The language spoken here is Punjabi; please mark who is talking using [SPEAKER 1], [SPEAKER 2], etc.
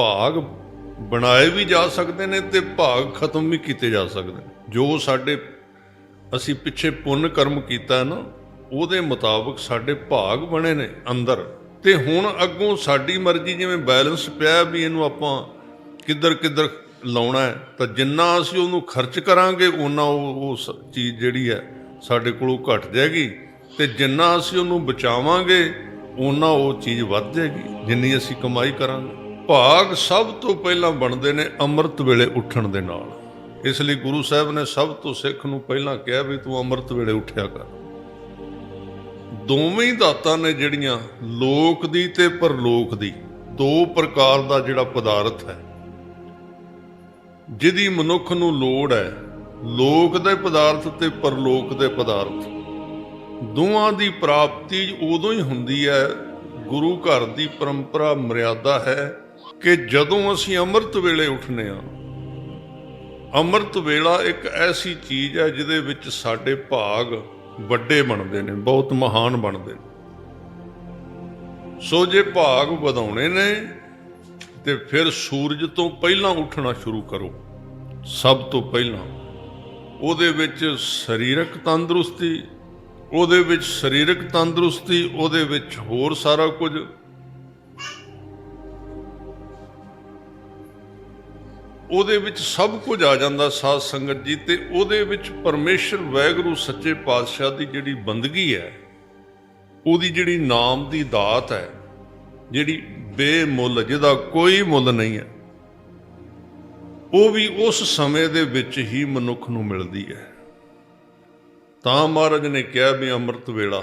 [SPEAKER 1] ਭਾਗ ਬਣਾਏ ਵੀ ਜਾ ਸਕਦੇ ਨੇ ਤੇ ਭਾਗ ਖਤਮ ਵੀ ਕੀਤੇ ਜਾ ਸਕਦੇ ਨੇ। ਜੋ ਸਾਡੇ ਅਸੀਂ ਪਿੱਛੇ ਪੁੰਨ ਕਰਮ ਕੀਤਾ ਨਾ, ਉਹਦੇ ਮੁਤਾਬਕ ਸਾਡੇ ਭਾਗ ਬਣੇ ਨੇ ਅੰਦਰ। ਤੇ ਹੁਣ ਅੱਗੋਂ ਸਾਡੀ ਮਰਜ਼ੀ ਜਿਵੇਂ ਬੈਲੈਂਸ ਪਿਆ ਵੀ ਇਹਨੂੰ ਆਪਾਂ ਕਿੱਧਰ ਕਿੱਧਰ ਲਾਉਣਾ ਹੈ, ਤਾਂ ਜਿੰਨਾ ਅਸੀਂ ਉਹਨੂੰ ਖਰਚ ਕਰਾਂਗੇ ਉਹਨਾਂ ਉਹ ਉਹ ਸ- ਚੀਜ਼ ਜਿਹੜੀ ਹੈ ਸਾਡੇ ਕੋਲੋਂ ਘਟ ਜਾਏਗੀ। ਤੇ ਜਿੰਨਾ ਅਸੀਂ ਉਹਨੂੰ ਬਚਾਵਾਂਗੇ ਉਹਨਾਂ ਉਹ ਚੀਜ਼ ਵੱਧ ਜਾਏਗੀ, ਜਿੰਨੀ ਅਸੀਂ ਕਮਾਈ ਕਰਾਂਗੇ। ਭਾਗ ਸਭ ਤੋਂ ਪਹਿਲਾਂ ਬਣਦੇ ਨੇ ਅੰਮ੍ਰਿਤ ਵੇਲੇ ਉੱਠਣ ਦੇ ਨਾਲ। ਇਸ ਲਈ ਗੁਰੂ ਸਾਹਿਬ ਨੇ ਸਭ ਤੋਂ ਸਿੱਖ ਨੂੰ ਪਹਿਲਾਂ ਕਿਹਾ ਵੀ ਤੂੰ ਅੰਮ੍ਰਿਤ ਵੇਲੇ ਉੱਠਿਆ ਕਰ। ਦੋਵੇਂ ਦਾਤਾਂ ਨੇ ਜਿਹੜੀਆਂ ਲੋਕ ਦੀ ਤੇ ਪਰਲੋਕ ਦੀ ਦੋ ਪ੍ਰਕਾਰ ਦਾ ਜਿਹੜਾ ਪਦਾਰਥ ਹੈ, ਜਿਹਦੀ ਮਨੁੱਖ ਨੂੰ ਲੋੜ ਹੈ ਲੋਕ ਦੇ ਪਦਾਰਥ ਤੇ ਪਰਲੋਕ ਦੇ ਪਦਾਰਥ। ਦੋਵਾਂ ਦੀ ਪ੍ਰਾਪਤੀ ਉਦੋਂ ਹੀ ਹੁੰਦੀ ਹੈ, ਗੁਰੂ ਘਰ ਦੀ ਪਰੰਪਰਾ ਮਰਿਆਦਾ ਹੈ ਕਿ ਜਦੋਂ ਅਸੀਂ ਅੰਮ੍ਰਿਤ ਵੇਲੇ ਉੱਠਨੇ ਆ, ਅੰਮ੍ਰਿਤ ਵੇਲਾ ਇੱਕ ਐਸੀ ਚੀਜ਼ ਹੈ ਜਿਹਦੇ ਵਿੱਚ ਸਾਡੇ ਭਾਗ ਵੱਡੇ ਬਣਦੇ ਨੇ, ਬਹੁਤ ਮਹਾਨ ਬਣਦੇ ਨੇ। ਸੋ ਜੇ ਭਾਗ ਵਧਾਉਣੇ ਨੇ, ਤੇ ਫਿਰ ਸੂਰਜ ਤੋਂ ਪਹਿਲਾਂ ਉੱਠਣਾ ਸ਼ੁਰੂ ਕਰੋ, ਸਭ ਤੋਂ ਪਹਿਲਾਂ। ਉਹਦੇ ਵਿੱਚ ਸਰੀਰਕ ਤੰਦਰੁਸਤੀ, ਉਹਦੇ ਵਿੱਚ ਸਰੀਰਕ ਤੰਦਰੁਸਤੀ, ਉਹਦੇ ਵਿੱਚ ਹੋਰ ਸਾਰਾ ਕੁਝ। ਉਹਦੇ ਵਿੱਚ ਸਭ ਕੁਝ ਆ ਜਾਂਦਾ ਸਾਧ ਸੰਗਤ ਜੀ, ਤੇ ਉਹਦੇ ਵਿੱਚ ਪਰਮੇਸ਼ਰ ਵੈਗਰੂ ਸੱਚੇ ਪਾਤਸ਼ਾਹ ਦੀ ਜਿਹੜੀ ਬੰਦਗੀ ਹੈ, ਉਹਦੀ ਜਿਹੜੀ ਨਾਮ ਦੀ ਦਾਤ ਹੈ, ਜਿਹੜੀ ਬੇਮੁੱਲ, ਜਿਹਦਾ ਕੋਈ ਮੁੱਲ ਨਹੀਂ ਹੈ, ਉਹ ਵੀ ਉਸ ਸਮੇਂ ਦੇ ਵਿੱਚ ਹੀ ਮਨੁੱਖ ਨੂੰ ਮਿਲਦੀ ਹੈ। ਤਾਂ ਮਹਾਰਾਜ ਨੇ ਕਿਹਾ ਵੀ ਅੰਮ੍ਰਿਤ ਵੇਲਾ